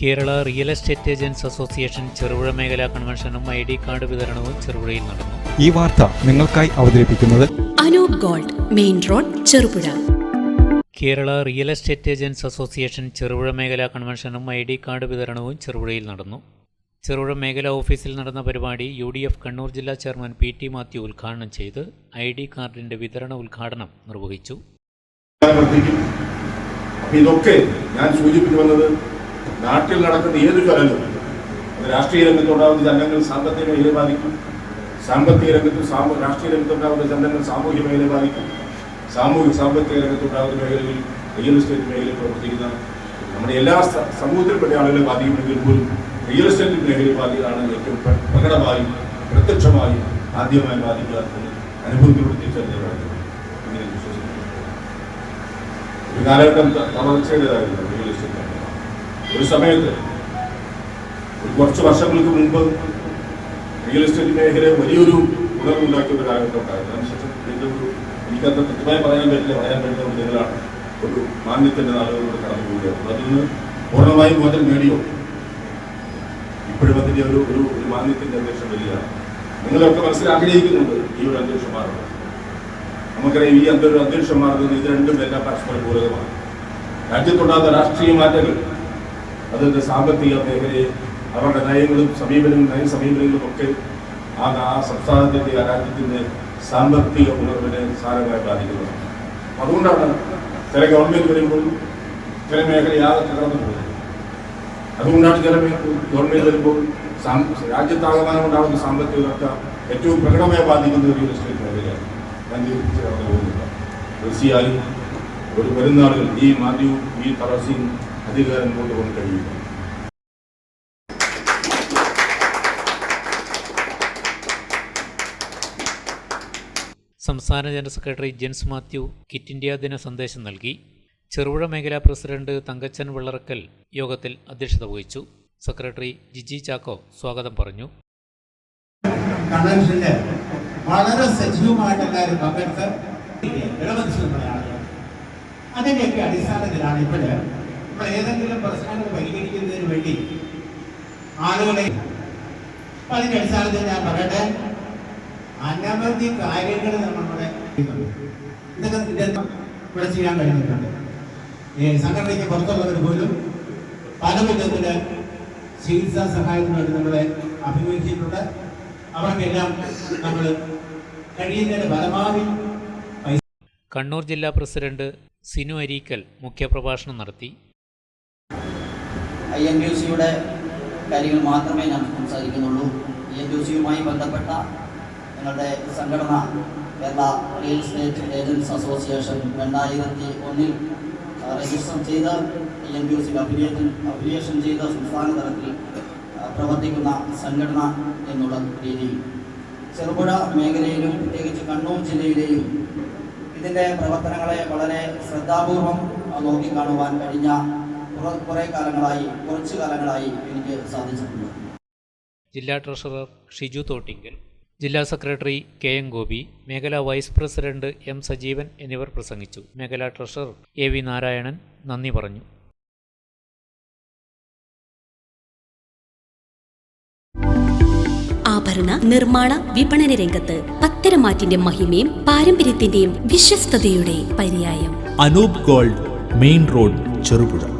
Kerala real estate agents association Cherupuzha മേഖലാ കൺവെൻഷനും I D card വിതരണവും ചെറുപുഴയിൽ നടന്നു. ഈ വാർത്ത നിങ്ങൾക്കായി അവതരിപ്പിക്കുന്നത് Anoop gold main road Cherupuzha. Kerala real estate agents association Cherupuzha മേഖലാ കൺവെൻഷനും ഐ ഡി കാർഡ് വിതരണവും ചെറുപുഴയിൽ നടന്നു. ചെറുപുഴ മേഖലാ ഓഫീസിൽ നടന്ന പരിപാടി യു ഡി എഫ് കണ്ണൂർ ജില്ലാ ചെയർമാൻ പി ടി മാത്യു ഉദ്ഘാടനം ചെയ്ത് ഐ ഡി കാർഡിന്റെ വിതരണ ഉദ്ഘാടനം നിർവഹിച്ചു. ഇതൊക്കെ ഞാൻ സൂചിപ്പിച്ചു വന്നത് നാട്ടിൽ നടക്കുന്ന ഏത് ചലനവും രാഷ്ട്രീയ രംഗത്തുണ്ടാകുന്ന ചലനങ്ങൾ സാമ്പത്തിക മേഖലയെ ബാധിക്കും. സാമ്പത്തിക രംഗത്തും സാമൂ രാഷ്ട്രീയ രംഗത്തുണ്ടാകുന്ന ചലനങ്ങൾ സാമൂഹ്യ മേഖലയെ ബാധിക്കും. സാമൂഹിക സാമ്പത്തിക രംഗത്തുണ്ടാകുന്ന മേഖലകളിൽ റിയൽ എസ്റ്റേറ്റ് മേഖലയിൽ പ്രവർത്തിക്കുന്ന നമ്മുടെ എല്ലാ സമൂഹത്തിൽപ്പെട്ട ആളുകളെ ബാധിക്കുമെങ്കിൽ പോലും റിയൽ എസ്റ്റേറ്റ് മേഖലയെ ബാധിക്കുകയാണ് ഏറ്റവും പ്ര- പ്രകടമായും പ്രത്യക്ഷമായും ആദ്യമായി ബാധിക്കുക എന്ന് അനുഭവത്തിലൂടെ തിരിച്ചറിഞ്ഞവരാണ് ഇങ്ങനെ വിശ്വസിക്കുന്നു. ഒരു കാലഘട്ടം തളർച്ചയുടേതായിരുന്നു റിയൽ എസ്റ്റേറ്റ്. ഒരു സമയത്ത് ഒരു കുറച്ച് വർഷങ്ങൾക്ക് മുമ്പ് റിയൽ എസ്റ്റേറ്റ് മേഖല വലിയൊരു ഉണർവുണ്ടാക്കിയ ഒരു കാലഘട്ടം ഉണ്ടായിരുന്നു അതിനുശേഷം ഇതിന്റെ ഒരു എനിക്കത് കൃത്യമായി പറയാൻ പറ്റില്ല പറയാൻ പറ്റുന്ന ഒരു നിലയിലാണ് ഒരു മാന്യത്തിന്റെ നാളുകളിലൂടെ കടന്നു പോവുകയാണ്. അതിൽ നിന്ന് പൂർണമായും മോചനം നേടിയോ? ഇപ്പോഴും അതിന്റെ ഒരു ഒരു ഒരു മാന്യത്തിന്റെ അന്തരീക്ഷം വരികയാണ്. നിങ്ങളൊക്കെ മനസ്സിൽ ആഗ്രഹിക്കുന്നുണ്ട് ഈ ഒരു അന്തരീക്ഷം മാറണം നമുക്കറിയാം ഈ അന്തര അന്തരീക്ഷം മാറുന്നത് ഇത് രണ്ടും എല്ലാം പരസ്പര പൂരകമാണ്. രാജ്യത്തുണ്ടാകുന്ന രാഷ്ട്രീയ മാറ്റങ്ങൾ അതിന്റെ സാമ്പത്തിക മേഖലയെ അവരുടെ നയങ്ങളും സമീപനങ്ങളും നയ ഒക്കെ ആ ആ സംസ്ഥാനത്തിന്റെ ആ രാജ്യത്തിന്റെ സാമ്പത്തിക ഉണർവിനെ സാരമായി ബാധിക്കുന്നത്. അതുകൊണ്ടാണ് ചില ഗവൺമെന്റ് വരുമ്പോൾ ചില മേഖലയാകെ തകർന്നു പോകുന്നത്. അതുകൊണ്ടാണ് ചില ഗവൺമെന്റ് വരുമ്പോൾ രാജ്യത്താകമാനം ഉണ്ടാകുന്ന സാമ്പത്തിക വ്യവസ്ഥ ഏറ്റവും പ്രകടമായി ബാധിക്കുന്ന റിയൽ എസ്റ്റേറ്റ് മേഖലയാണ്. ഞാൻ തീർച്ചയായും തീർച്ചയായും ഒരു വരുന്നാളുകൾ ഈ മാധ്യവും ഈ തളർച്ചയും അധികാരം കൊണ്ടുപോകാൻ കഴിയില്ല സംസ്ഥാന general secretary gents Mathew kit India ദിന സന്ദേശം നൽകി. ചെറുപുഴ മേഖലാ പ്രസിഡന്റ് തങ്കച്ചൻ വെള്ളറക്കൽ യോഗത്തിൽ അധ്യക്ഷത വഹിച്ചു. സെക്രട്ടറി ജിജി ചാക്കോ സ്വാഗതം പറഞ്ഞു. കൺവെൻഷനിൽ വളരെ സജീവമായിട്ട് എല്ലാവരും പങ്കെടുത്ത് ആളുകൾ അടിസ്ഥാനത്തിലാണ് ഇപ്പോൾ ഏതെങ്കിലും പ്രശ്നങ്ങൾ പരിഹരിക്കുന്നതിന് വേണ്ടി ആളുകളെ അപ്പൊ അതിന്റെ അടിസ്ഥാനത്തിൽ ഞാൻ പറയട്ടെ? അനവധി കാര്യങ്ങൾ നമ്മളിവിടെ. ഇതൊക്കെ ഇവിടെ ചെയ്യാൻ കഴിഞ്ഞിട്ടുണ്ട്. സംഘടനയ്ക്ക് പുറത്തുള്ളവർ പോലും പല വിധത്തിൽ ചികിത്സാ സഹായത്തിന് വേണ്ടി നമ്മളെ അഭിമുഖീകരിച്ചിട്ടുണ്ട്. അവർക്കെല്ലാം നമ്മൾ കഴിയുന്നതിന് പരമാവധി കണ്ണൂർ ജില്ലാ പ്രസിഡന്റ് സിനു അരീക്കൽ മുഖ്യപ്രഭാഷണം നടത്തി. ഐ എൻ യു സിയുടെ കാര്യങ്ങൾ മാത്രമേ ഞാൻ സംസാരിക്കുന്നുള്ളൂ. ഐ എൻ യു സിയുമായി ബന്ധപ്പെട്ട ഞങ്ങളുടെ സംഘടന Kerala real estate agents association രണ്ടായിരത്തി ഒന്നിൽ രജിസ്റ്റർ ചെയ്ത് I N U C affiliation affiliation ചെയ്ത സംസ്ഥാന തലത്തിൽ പ്രവർത്തിക്കുന്ന സംഘടന എന്നുള്ള രീതിയിൽ. ചെറുപുഴ മേഖലയിലും പ്രത്യേകിച്ച് കണ്ണൂർ ജില്ലയിലെയും ഇതിന്റെ പ്രവർത്തനങ്ങളെ വളരെ ശ്രദ്ധാപൂർവം നോക്കിക്കാണുവാൻ കഴിഞ്ഞ കുറ- കാലങ്ങളായി കുറച്ച് കാലങ്ങളായി എനിക്ക് സാധിച്ചിട്ടുണ്ട്. ജില്ലാ ട്രഷറർ ഷിജു തോട്ടിങ്കൽ ജില്ലാ സെക്രട്ടറി കെ എം ഗോപി മേഖലാ വൈസ് പ്രസിഡന്റ് എം സജീവൻ എന്നിവർ പ്രസംഗിച്ചു. മേഖലാ ട്രഷറർ എ വി നാരായണൻ നന്ദി പറഞ്ഞു. ആഭരണ നിർമ്മാണ വിപണന രംഗത്ത് പത്തരമാറ്റിന്റെ മഹിമയും പാരമ്പര്യത്തിന്റെയും വിശ്വസ്തയുടെ പര്യായം. Anoop gold main road Cherupuzha.